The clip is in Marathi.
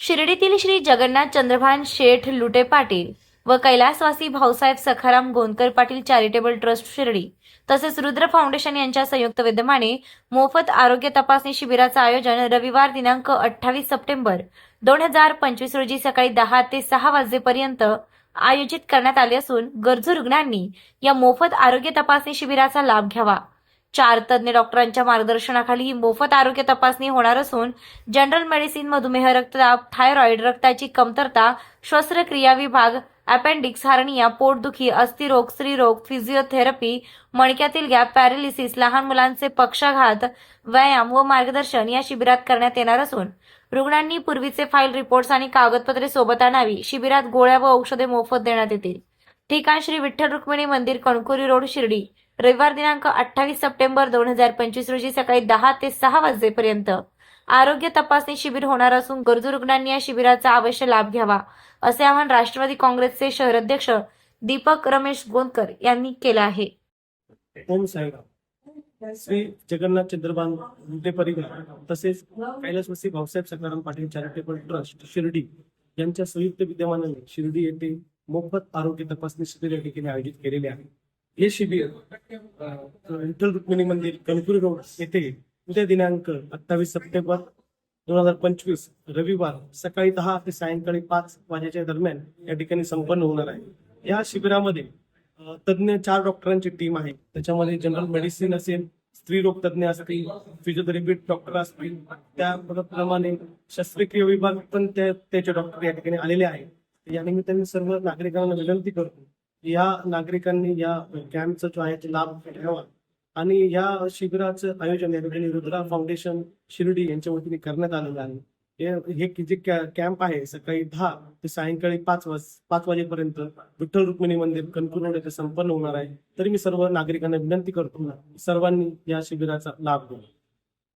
शिर्डीतील श्री जगन्नाथ चंद्रभान शेठ लुटे पाटील व कैलासवासी भाऊसाहेब सखाराम गोंदकर पाटील चॅरिटेबल ट्रस्ट शिर्डी तसेच रुद्र फाउंडेशन यांच्या संयुक्त विद्यमाने मोफत आरोग्य तपासणी शिबिराचं आयोजन रविवार दिनांक अठ्ठावीस सप्टेंबर दोन हजार पंचवीस रोजी सकाळी दहा ते सहा वाजेपर्यंत आयोजित करण्यात आले असून गरजू रुग्णांनी या मोफत आरोग्य तपासणी शिबिराचा लाभ घ्यावा. चार तज्ज्ञ डॉक्टरांच्या मार्गदर्शनाखाली ही मोफत आरोग्य तपासणी होणार असून जनरल मेडिसिन मधुमेह रक्तदाब थायरॉइड रक्ताची कमतरता श्वसनक्रिया विभाग अपेंडिक्स हार्निया पोटदुखी अस्थिरोग स्त्रीरोग फिजिओथेरपी मणक्यातील गॅप पॅरालिसिस लहान मुलांचे पक्षाघात व्यायाम व मार्गदर्शन या शिबिरात करण्यात येणार असून रुग्णांनी पूर्वीचे फाईल रिपोर्ट्स आणि कागदपत्रे सोबत आणावी. शिबिरात गोळ्या व औषधे मोफत देण्यात येतील. ठिकाण श्री विठ्ठल रुक्मिणी मंदिर कणकोरी रोड शिर्डी. रविवार दिनांक अठ्ठावीस सप्टेंबर दोन हजार पंचवीस रोजी सकाळी दहा ते सहा वाजेपर्यंत आरोग्य तपासणी शिबिर होणार असून गरजू रुग्णांनी या शिबिराचा अवश्य लाभ घ्यावा असे आवाहन राष्ट्रवादी काँग्रेसचे शहराध्यक्ष दीपक रमेश गोंदकर यांनी केलं आहे. श्री जगन्नाथ चंद्रबान लुटे परिवार तसेच कैलासवासी भाऊसाहेब सकाराम पाटील चॅरिटेबल ट्रस्ट शिर्डी यांच्या संयुक्त विद्यमानाने शिर्डी येथे मोफत आरोग्य तपासणी शिबिर या ठिकाणी आयोजित केलेले आहे. हे शिबिर विठ्ठल रुक्मिणी मंदिर कणकुरी रोड येथे उद्या दिनांक अठ्ठावीस सप्टेंबर दोन हजार पंचवीस रविवार सकाळी दहा ते सायंकाळी पाच वाजेच्या दरम्यान या ठिकाणी संपन्न होणार आहे. या शिबिरामध्ये तज्ज्ञ चार डॉक्टरांची टीम आहे. त्याच्यामध्ये जनरल मेडिसिन असेल स्त्रीरोग तज्ज्ञ असतील फिजिओथेरपी डॉक्टर असतील. त्याप्रमाणे शस्त्रक्रिया विभाग पण त्याचे डॉक्टर या ठिकाणी आलेले आहेत. या निमित्ताने सर्व नागरिकांना विनंती करतो या नागरिकांनी या कॅम्पचा जो आहे लाभ घ्यावा. आणि या शिबिराचं आयोजन या ठिकाणी रुद्रा फाउंडेशन शिर्डी यांच्या वतीने करण्यात आलेलं आहे. हे जे कॅम्प आहे सकाळी दहा ते सायंकाळी पाच वाज पाच वाजेपर्यंत विठ्ठल रुक्मिणी मंदिर कणकूर येथे संपन्न होणार आहे. तरी मी सर्व नागरिकांना विनंती करतो सर्वांनी या शिबिराचा लाभ घ्यावा.